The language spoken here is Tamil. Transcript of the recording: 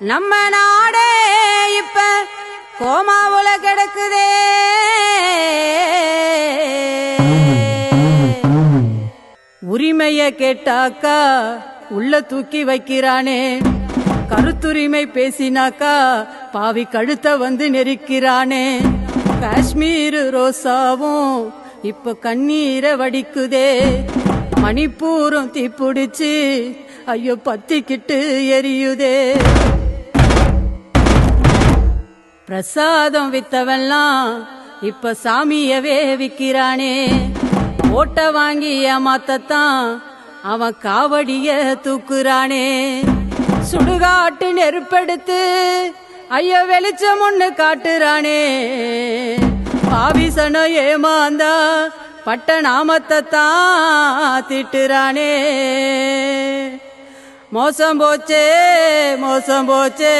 நம்ம நாடே இப்ப கோமாவுல கிடக்குதே. உரிமைய கேட்டாக்கா உள்ள தூக்கி வைக்கிறானே. கருத்துரிமை பேசினாக்கா பாவி கழுத்த வந்து நெரிக்கிறானே. காஷ்மீர் ரோசாவும் இப்ப கண்ணீரை வடிக்குதே. மணிப்பூரும் தீப்பிடிச்சு ஐயோ பத்திக்கிட்டு எரியுதே. பிரசாதம் வித்தவெல்லாம் இப்ப சாமியவே விக்கிறானே ஓட்ட வாங்கி ஏமாத்தத்தான் அவன் காவடிய தூக்குறானே. சுடுகாட்டு நெருப்பெடுத்து ஐயோ வெளிச்சம் ஒண்ணு காட்டுறானே. பாவிசன ஏமாந்தா பட்ட நாமத்தை தான் திட்டுறானே. மோசம் போச்சே மோசம் போச்சே.